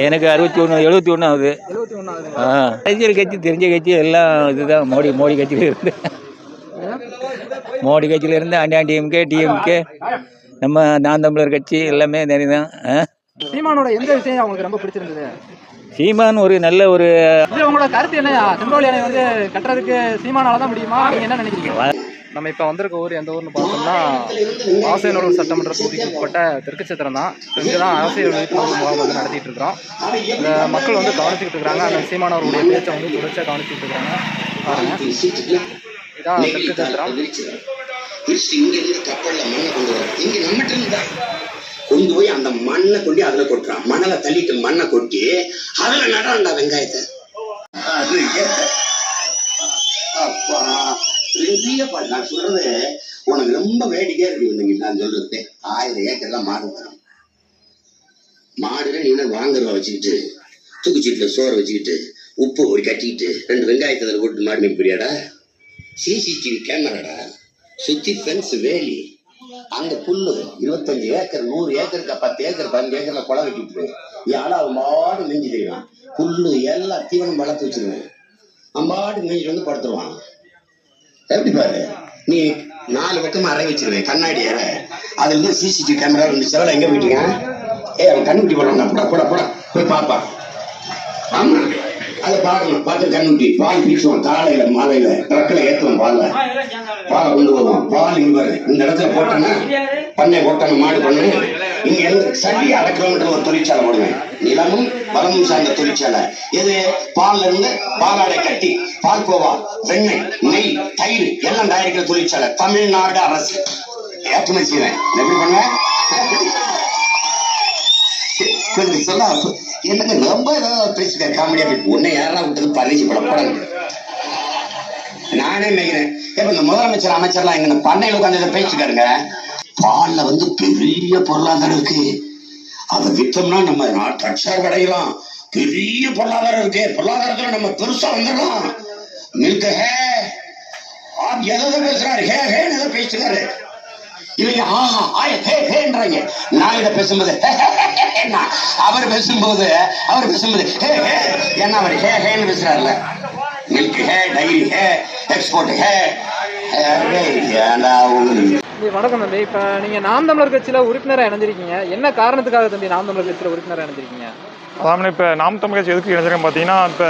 எனக்கு அறுபத்தி ஒன்று எழுபத்தி ஒன்று ஆகுது. ஆ. அரசியல் கட்சி தெரிஞ்ச கட்சி எல்லாம் இதுதான். மோடி மோடி கட்சியில் இருந்து. மோடி கட்சியில் இருந்து அண்ணா டிஎம்கே டிஎம்கே நம்ம நான் தமிழர் கட்சி எல்லாமே தெரியுதான். சீமானோட எந்த விஷயம் உங்களுக்கு ரொம்ப பிடிச்சிருந்தது? சீமான் ஒரு நல்ல ஒரு உங்களோட கருத்து என்னையா? செங்கோல் அணை வந்து கட்டுறதுக்கு சீமானால தான் முடியுமா என்ன நினைக்கிறீங்க? நம்ம இப்போ வந்திருக்க ஊர் எந்த ஊர்னு பார்த்தோம்னா ஆசையனூர் சட்டமன்ற தொகுதிக்கு உட்பட்ட தெற்கு சித்திரம் தான். இங்கே தான் அரசியல் விழிப்புணர்வு முகாம் வந்து நடத்திட்டு இருக்கிறோம். இந்த மக்கள் வந்து கவனிச்சுக்கிட்டு இருக்காங்க அந்த சீமானவருடைய பேச்சை வந்து தொடர்ச்சியாக கவனிச்சுட்டு இருக்காங்க பாருங்க. இதான் தெற்கு சித்திரம் கொண்டு போய் அந்த மண்ணை கொண்டு அதுல கொட்டுறான் மணலை தள்ளிட்டு மண்ணை கொட்டி அதுல நடாண்டா வெங்காயத்தை அது அப்பா. பெரிய நான் சொல்றது உனக்கு ரொம்ப வேடிக்கையா இருக்கு இவனுங்க நான் சொல்றது. ஆயிரம் ஏக்கர்லாம் மாடு வரும். மாடுல நீ வாங்குறவா வச்சுக்கிட்டு தூக்குச்சீட்டுல சோறை வச்சுக்கிட்டு உப்பு ஒரு கட்டிக்கிட்டு ரெண்டு வெங்காயத்தில் போட்டு மாடு மேய்ப்பியாடா சிசிடிவி கேமராடா? சுத்தி ஃபென்ஸ் வேலி. அந்த புல்லு இருபத்தஞ்சு ஏக்கர் நூறு ஏக்கருக்கு பத்து ஏக்கர் பதினஞ்சு ஏக்கர்ல குளம் வெட்டிட்டு யாரா மாடு மேய்ஞ்சி தெரியும் புல்லு எல்லாம் தீவனம் வளர்த்து வச்சிருவேன். அம்பாடு மேய்ஞ்சிட்டு வந்து படுத்துருவான். எப்படி பாரு? நீ நாலு பக்கம் அறை வச்சிருவேன் கண்ணாடி அறை அதுல இருந்து சிசிடிவி கேமரா ரெண்டு செவல எங்க போயிட்டீங்க ஏ அவன் கண்ணுக்குட்டி போடுறான். போட போட போட. போய் பாப்பா. ஆமா. அதை பார்க்கணும். பார்த்து கண்ணுட்டி பால் பீச்சுவோம் காலையில மாலையில ட்ரக்கில் ஏற்றுவோம் பால்ல பாலை கொண்டு போவோம் பால் இங்கே பாரு. இந்த இடத்துல போட்டோன்னா பண்ணை போட்டாங்க மாடு பண்ணு இங்க இருந்து சரி அரை கிலோமீட்டர் ஒரு தொழிற்சாலை போடுவேன். நிலமும் வளமும் சார்ந்த தொழிற்சாலை. எது? பால்ல இருந்து பாலாடை கட்டி பால் கோவா வெண்ணெய் நெய் தயிர் எல்லாம் தயாரிக்கிற தொழிற்சாலை. தமிழ்நாடு அரசு. ஏற்றுமதி செய்வேன். எப்படி பண்ணுவேன் கொஞ்சம் சொல்ல என்னங்க ரொம்ப ஏதாவது பேசிட்டேன். காமெடியா உன்னை யாரா விட்டது பழனிச்சு படம் படம் நானே நினைக்கிறேன் இப்ப இந்த முதலமைச்சர் அமைச்சர்லாம் எங்க இந்த பண்ணையில உட்காந்து இதை பேசிக்காருங்க பால்ல வந்து பெரிய பொருளாதாரம் இருக்கு. அதை வித்தோம்னா நம்ம நாட்டு தற்சார் அடையலாம். பெரிய பொருளாதாரம் இருக்கு. பொருளாதாரத்துல நம்ம பெருசா வந்துடலாம். மில்க் ஹே. ஆப் எதை பேசுறாரு? ஹே ஹேன்னு எதை பேசுறாரு? இவங்க ஆஹா ஆய ஹே ஹேன்றாங்க. நான் இதை பேசும்போது ஹே, ஹே, அவர் பேசும்போது அவர் பேசும்போது ஹே ஹே என்ன அவர் ஹே ஹேன்னு பேசுறாருல? Milk hey dairy hey export hey. ஏண்டா உங்களுக்கு தம்பி, வணக்கம் தம்பி. இப்போ நீங்கள் நாம் தமிழர் கட்சியில் உறுப்பினராக இணைஞ்சிருக்கீங்க. என்ன காரணத்துக்காக தம்பி நாம் தமிழர் கட்சியில் உறுப்பினராக இணைஞ்சிருக்கீங்க? அதாவது இப்போ நாம் தமிழ் கட்சி எதுக்கு இணைஞ்சிருக்கேன் பார்த்தீங்கன்னா இப்போ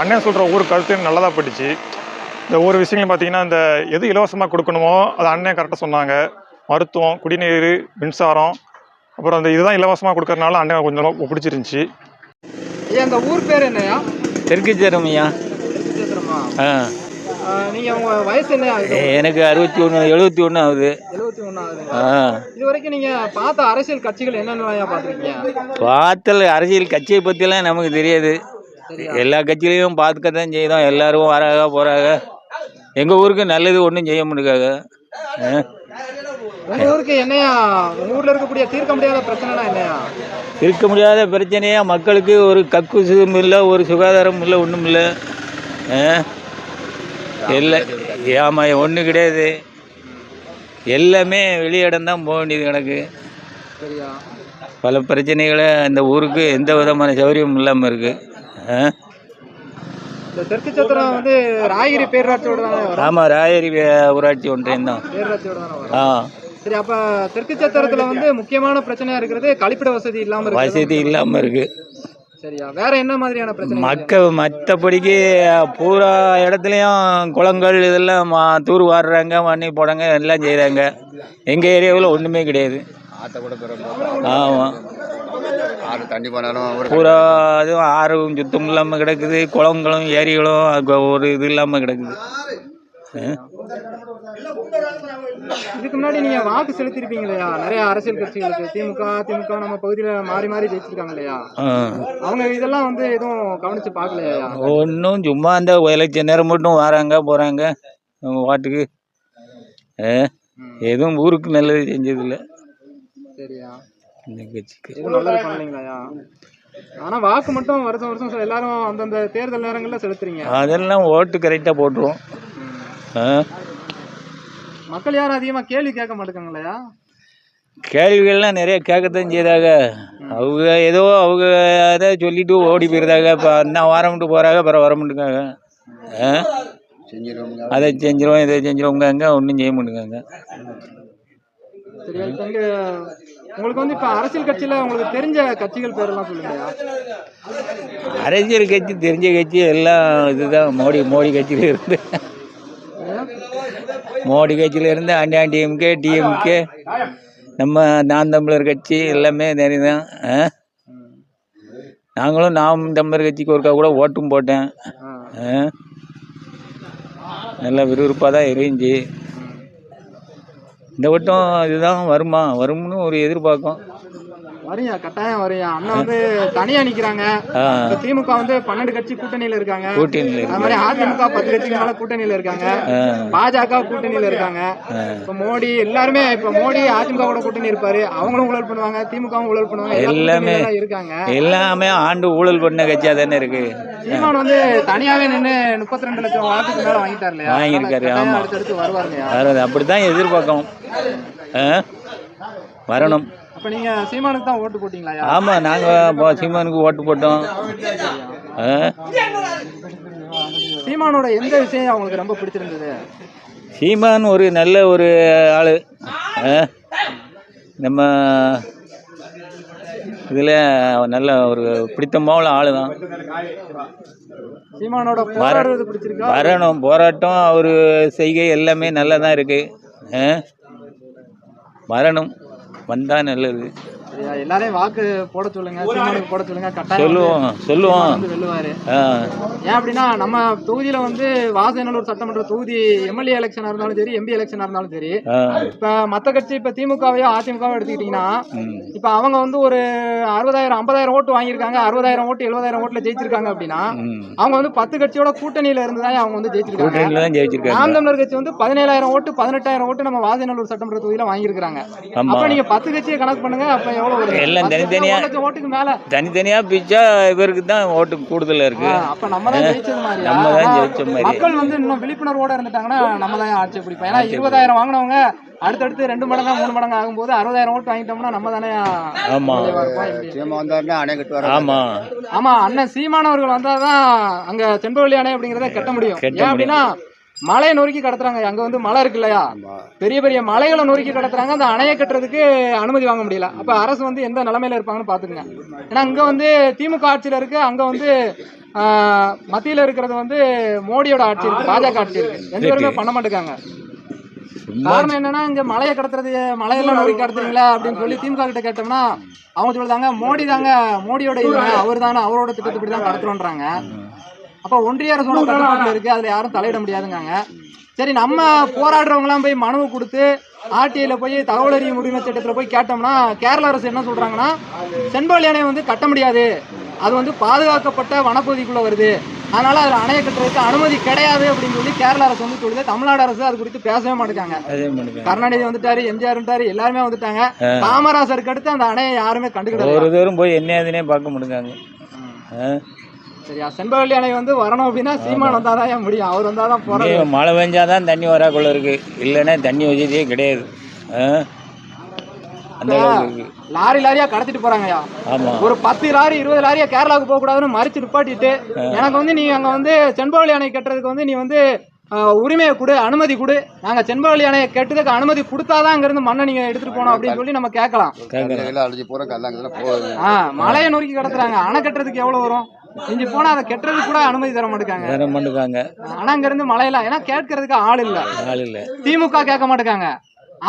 அண்ணன் சொல்கிற ஒவ்வொரு கருத்து நல்லதாக பட்டுச்சு இந்த ஒவ்வொரு விஷயங்களும் பார்த்தீங்கன்னா இந்த எது இலவசமாக கொடுக்கணுமோ அது அண்ணன் கரெக்டாக சொன்னாங்க. மருத்துவம் குடிநீர் மின்சாரம் அப்புறம் இந்த இதுதான் இலவசமாக கொடுக்கறனால அண்ணன் கொஞ்சம் பிடிச்சிருந்துச்சி ஐயா இந்த ஊர் பேர் என்னையா? தெற்கு சித்திரமா ஆ. நீங்கள் உங்கள் வயசு என்ன ஆகுது? எனக்கு அறுபத்தி ஒன்று எழுபத்தி ஒன்று ஆகுது. எழுபத்தி ஒன்று ஆகுதுங்க ஆ. இது வரைக்கும் நீங்கள் பார்த்த அரசியல் கட்சிகள் என்னென்னலாம் பார்த்துருக்கீங்க? பார்த்தல் அரசியல் கட்சியை பற்றிலாம் நமக்கு தெரியாது. எல்லா கட்சியிலையும் பார்த்துக்க தான் செய்தோம். எல்லாரும் வராங்க போகிறாங்க எங்கள் ஊருக்கு நல்லது ஒன்றும் செய்ய முடியாங்க உங்கள் ஊருக்கு என்னையா? உங்கள் ஊரில் இருக்கக்கூடிய தீர்க்க முடியாத பிரச்சனைனா என்னையா? இருக்க முடியாத பிரச்சனையா? மக்களுக்கு ஒரு கக்குசும் இல்லை ஒரு சுகாதாரம் இல்லை ஒன்றும் இல்லை. இல்லை ஏமா ஒன்றும் கிடையாது. எல்லாமே வெளியிடம் தான் போக வேண்டியது எனக்கு. பல பிரச்சனைகளை அந்த ஊருக்கு எந்த விதமான சௌகரியமும் இல்லாமல் இருக்குது இந்த தெற்கு சத்திரம் வந்து ராயகிரி பேரூராட்சியோட ஆமாம் ராயரி வே- ஊராட்சி ஒன்றியம் தான். பேரூராட்சியோட ஆ. சரி அப்ப தெற்கு சத்திரத்துல வந்து முக்கியமான பிரச்சனையா இருக்கிறது கழிப்பிட வசதி இல்லாம இருக்கு வசதி இல்லாமல் இருக்குது சரியா? வேற என்ன மாதிரியான பிரச்சனை இருக்கு? மக்கள் மற்றபடிக்கு பூரா இடத்துலையும் குளங்கள் இதெல்லாம் மா- தூர் வாடுறாங்க மண்ணி போடாங்க எல்லாம் செய்கிறாங்க எங்கள் ஏரியாவில் ஒன்றுமே கிடையாது. ஆற்ற கூட பிறகு ஆமாம் ஆறு தண்ணி போனாலும் பூரா இதுவும் ஆறும் சுத்தம் இல்லாமல் கிடக்குது குளங்களும் ஏரிகளும் ஒரு இது இல்லாமல் கிடக்குது? இதுக்கு முன்னாடி நீங்க வாக்கு செலுத்திருப்பீங்க இல்லையா நிறைய அரசியல் கட்சிகளுக்கு திமுக திமுக நம்ம பகுதியில மாறி மாறி ஜெயிச்சிருக்காங்க இல்லையா அவங்க இதெல்லாம் வந்து எதுவும் கவனிச்சு பார்க்கலையா? ஒன்றும் சும்மா அந்த எலெக்ஷன் நேரம் மட்டும் வராங்க போகிறாங்க அவங்க வாட்டுக்கு ஆ? எதுவும் ஊருக்கு நல்லது செஞ்சதில்லை. சரியா? இந்த கட்சிக்கு நல்லது பண்ணலீங்களாயா? ஆனா வாக்கு மட்டும் வருஷம் வருஷம் எல்லாரும் அந்தந்த தேர்தல் நேரங்கள்ல செலுத்துறீங்க. அதெல்லாம் ஓட்டு கரெக்டாக போட்டுருவோம். ஆ. மக்கள் யாரும் அதிகமா கேள்வி கேட்க மாட்டேங்கிறாங்களையா? கேள்விகள்லாம் நிறைய கேட்கத்தான் செய்தாங்க. அவங்க ஏதோ அவங்க அதை சொல்லிட்டு ஓடி போயிருந்தாங்க இப்போ என்ன வரமுட்டு போகிறாங்க அப்புறம் வரமுட்டுக்காங்க அதை செஞ்சிருவோம் இதை செஞ்சிருவோங்க ஒன்றும் செய்ய மாட்டேங்காங்க. இங்க உங்களுக்கு வந்து இப்போ அரசியல் கட்சியில உங்களுக்கு தெரிஞ்ச கட்சிகள் பேரெல்லாம் சொல்லுங்கய்யா அரசியல் கட்சி தெரிஞ்ச கட்சி எல்லாம் இதுதான். மோடி மோடி கட்சியில இருந்து. மோடி கட்சியிலேருந்து அண்ணா டிஎம்கே டிஎம்கே. நம்ம நான் தமிழர் கட்சி எல்லாமே நிறைய தான் ஆ? நாங்களும் நாம் தமிழர் கட்சிக்கு ஒருக்கா கூட ஓட்டும் போட்டேன். நல்லா விறுவிறுப்பாக தான் இருந்துச்சு. இந்த வட்டம் இதுதான் வருமா? வரும்னு ஒரு எதிர்பார்க்கும். வரியா? கட்டாயம் வரியா? அண்ணா வந்து தனியா நிக்கிறாங்க. திமுக வந்து பன்னெண்டு கட்சி கூட்டணியில இருக்காங்க. கூட்டணியில் அது மாதிரி அதிமுக பத்து கட்சிக்கு மேல கூட்டணியில இருக்காங்க. பாஜக கூட்டணியில இருக்காங்க. இப்ப மோடி எல்லாருமே இப்ப மோடி அதிமுக கூட கூட்டணி இருப்பாரு. அவங்களும் ஊழல் பண்ணுவாங்க திமுகவும் ஊழல் பண்ணுவாங்க. எல்லா எல்லாமே. இருக்காங்க. எல்லாமே ஆண்டு ஊழல் பண்ண கட்சியாக தானே இருக்கு. சீமான் வந்து தனியாவே நின்னு முப்பத்தி ரெண்டு லட்சம் வாக்குக்கு மேல வாங்கிட்டாரு இல்லையா? வாங்கியிருக்காரு, ஆமா. அடுத்தடுத்து வருவார். இல்லையா வர்றது அப்படி தான் எதிர்பார்க்கணும் ஆ? வரணும். அப்ப நீங்க சீமானுக்கு தான் ஓட்டு போட்டீங்களா ஆமாம் நாங்கள் சீமானுக்கு ஓட்டு போட்டோம்? சீமானோட எந்த விஷயம் அவங்களுக்கு ரொம்ப பிடிச்சிருந்தது? சீமான் ஒரு நல்ல ஒரு ஆள். நம்ம இதில் நல்ல ஒரு பிடித்தமான ஆள் தான் வரணும் போராட்டம் அவர் செய்கை எல்லாமே நல்லா தான் இருக்குது வரணும். வந்தால் நல்லது. சரியா? எல்லாரையும் வாக்கு போட சொல்லுங்க சீமானுக்கு போட சொல்லுங்க கட்டாயம் சொல்லுவோம் சொல்லுவோம். வந்து வெல்லுவாரு. ஏன் அப்படின்னா நம்ம தொகுதியில வந்து வாசநல்லூர் சட்டமன்ற தொகுதி எம்எல்ஏ எலெக்ஷனா இருந்தாலும் சரி எம்பி எலெக்ஷனா இருந்தாலும் சரி இப்ப மத்த கட்சி இப்ப திமுகவையோ அதிமுகவோ எடுத்துக்கிட்டீங்கன்னா இப்ப அவங்க வந்து ஒரு அறுபதாயிரம் ஐம்பதாயிரம் ஓட்டு வாங்கியிருக்காங்க அறுபதாயிரம் ஓட்டு எழுபதாயிரம் ஓட்டுல ஜெயிச்சிருக்காங்க அப்படின்னா அவங்க வந்து பத்து கட்சியோட கூட்டணியில இருந்து தான் அவங்க வந்து ஜெயிச்சிருக்காங்க. நாம் தமிழர் கட்சி வந்து பதினேழாயிரம் ஓட்டு பதினெட்டாயிரம் ஓட்டு நம்ம வாசநல்லூர் சட்டமன்ற தொகுதியில வாங்கியிருக்காங்க. அப்ப நீங்க பத்து கட்சியை கணக்கு பண்ணுங்க அப்ப எவ்வளவு வருது? எல்லாம் தனித்தனியா- ஓட்டுக்கு மேல. தனித்தனியாக பிச்சா இவருக்கு தான் ஓட்டு கூடுதலாக ஆ, இருக்கு அப்ப நம்ம தான் ஜெயிச்சது மாதிரியா நம்ம தான் ஆனா, ஜெயிச்ச மாதிரி. மக்கள் வந்து இன்னும் விழிப்புணர்வோட இருந்துட்டாங்கன்னா நம்ம தான் ஆட்சி பிடிப்போம். ஏன்னா இருபதாயிரம் வாங்கினவங்க அடுத்தடுத்து ரெண்டு மடங்கா மூணு மடங்கு ஆகும்போது அறுபதாயிரம் ஓட்டு வாங்கிட்டோம்னா நம்ம தானே ஆமா. சீமா வந்தாருன்னா அணை கட்டுவார்? ஆமாம் ஆமா அண்ணன் சீமானவர்கள் வந்தாதான் அங்க செம்பவெளி அணை அப்படிங்கறத கட்ட முடியும். ஏன் அப்படின்னா மலையை நொறுக்கி கடத்துறாங்க. அங்க வந்து மலை இருக்கு இல்லையா? பெரிய பெரிய மலைகளை நொறுக்கி கடத்துறாங்க. அந்த அணையை கட்டுறதுக்கு அனுமதி வாங்க முடியல. அப்ப அரசு வந்து எந்த நிலைமையில இருப்பாங்கன்னு பாத்துக்கங்க. ஏன்னா இங்க வந்து திமுக ஆட்சியில இருக்கு. அங்க வந்து மத்தியில இருக்கிறது வந்து மோடியோட ஆட்சி இருக்கு. பாஜக ஆட்சி இருக்கு. ரெண்டு பேருமே பண்ண மாட்டேங்காங்க காரணம் என்னன்னா இங்க மலையை கடத்துறது மலையெல்லாம் நோக்கி கடத்துறீங்களா அப்படின்னு சொல்லி திமுக கிட்ட கேட்டோம்னா அவங்க சொல்லுதாங்க மோடி தாங்க மோடியோட இதுங்க அவர் தானே அவரோட திட்டத்துப்படி தான் கடத்துறோன்றாங்க அப்ப ஒன்றிய அரசோட கட்டுப்பாட்டுல இருக்கு அதுல யாரும் தலையிட முடியாதுங்காங்க. சரி நம்ம போராடுறவங்களாம் போய் மனு கொடுத்து ஆர்டிஐல போய் தகவல் அறியும் உரிமை சட்டத்துல போய் கேட்டோம்னா கேரள அரசு என்ன சொல்றாங்கன்னா செண்பகலி அணை வந்து கட்ட முடியாது. அது வந்து பாதுகாக்கப்பட்ட வனப்பகுதிக்குள்ள வருது. அதனால அதுல அணையை கட்டுறதுக்கு அனுமதி கிடையாது அப்படின்னு சொல்லி கேரள அரசு வந்து சொல்லுது. தமிழ்நாடு அரசு அது குறித்து பேசவே மாட்டேங்காங்க. கருணாநிதி வந்துட்டாரு எம்ஜிஆர் வந்துட்டாரு எல்லாருமே வந்துட்டாங்க. காமராசருக்கு அடுத்து அந்த அணையை யாருமே கண்டுக்கிட்டு ஒரு தூரம் போய் என்ன பார்க்க முடியுங்க சரியா? செண்பகவல்லி அணை வந்து வரணும் அப்படின்னா சீமான் வந்தாதான் ஏன் முடியும்? அவர் வந்தாதான் போறது. மழை பெஞ்சாதான் தண்ணி வராக்குள்ள இருக்கு. இல்லைன்னா தண்ணி வசதியே கிடையாது? அந்த லாரி லாரியா கடத்திட்டு போறாங்கய்யா ஆமாம் ஒரு பத்து லாரி இருபது லாரியா கேரளாவுக்கு போக கூடாதுன்னு மறிச்சு நிப்பாட்டிட்டு எனக்கு வந்து நீ அங்க வந்து செண்பகவல்லி அணை கட்டுறதுக்கு வந்து நீ வந்து உரிமையை கொடு அனுமதி கொடு. நாங்க செண்பகவல்லி அணையை கட்டுறதுக்கு அனுமதி கொடுத்தாதான் அங்க இருந்து மண்ணை நீங்க எடுத்துட்டு போனோம் அப்படின்னு சொல்லி நம்ம கேட்கலாம். மலையை நொறுக்கி கடத்துறாங்க. அணை கட்டுறதுக்கு எவ்வளவு வரும்? இஞ்சி போனா அதை கட்டுறதுக்கு கூட அனுமதி தர மாட்டேங்காங்க வேற பண்ணுக்காங்க ஆனா அங்க இருந்து மலையெல்லாம் ஏன்னா கேட்கறதுக்கு ஆள் இல்ல. ஆள் இல்லை. திமுக கேட்க மாட்டேங்காங்க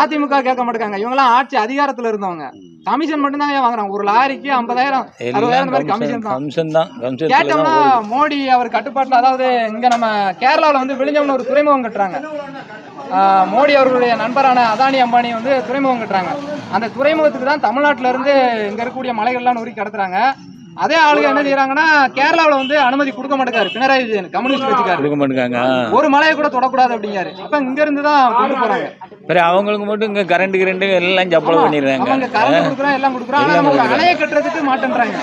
அதிமுக கேட்க மாட்டேங்காங்க இவங்கெல்லாம் ஆட்சி அதிகாரத்துல இருந்தவங்க. கமிஷன் மட்டும் தான் வாங்குறாங்க. ஒரு லாரிக்கு ஐம்பதாயிரம் அறுபதாயிரம் கமிஷன் தான். கேட்டோம்னா மோடி அவர் கட்டுப்பாட்டுல அதாவது இங்க நம்ம கேரளாவில் வந்து விழிஞ்சம்னு ஒரு துறைமுகம் கட்டுறாங்க. மோடி அவர்களுடைய நண்பரான அதானி அம்பானி வந்து துறைமுகம் கட்டுறாங்க. அந்த துறைமுகத்துக்கு தான் தமிழ்நாட்டுல இருந்து இங்க இருக்கக்கூடிய மலைகள்லாம் நொறுக்கி கடத்துறாங்க. அதே ஆளுங்க என்ன செய்யறாங்கன்னா கேரளாவில் வந்து அனுமதி கொடுக்க மாட்டேங்காரு பினராயி விஜயன் கம்யூனிஸ்ட் கட்சிக்காரு கொடுக்க மாட்டேங்காங்க ஒரு மலையை கூட தொடக்கூடாது அப்படிங்காரு அப்ப இங்க இருந்து தான் கொண்டு போறாங்க. சரி அவங்களுக்கு மட்டும் இங்கே கரண்ட் கிரண்ட் எல்லாம் சப்பளம் பண்ணிடுறாங்க. அவங்க கரண்ட் கொடுக்குறோம் எல்லாம் கொடுக்குறோம். ஆனா ஒரு அணையை கட்டுறதுக்கு மாட்டேன்றாங்க.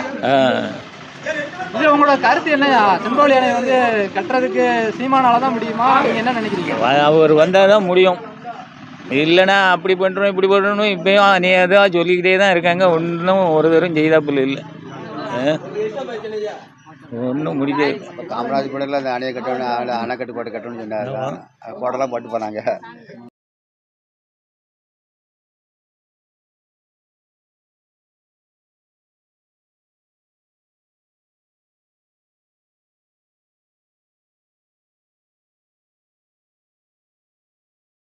இது உங்களோட கருத்து என்னையா செம்பவளி அணை வந்து கட்டுறதுக்கு சீமானால தான் முடியுமா? நீங்க என்ன நினைக்கிறீங்க? அவர் வந்தால் தான் முடியும். இல்லைன்னா அப்படி பண்ணுறோம் இப்படி பண்ணுறோம் இப்பயும் நீ எதாவது சொல்லிக்கிட்டே தான் இருக்காங்க. ஒன்றும் ஒரு தரம் செய்தாப்புல இல்லை. ஒன்றும் இப்போ காமராஜ் கூட அந்த அணையை கட்டணும் அணை- அணைக்கட்டு போட்டு கட்டணும்னு சொன்னார். போடலாம் போட்டு போனாங்க.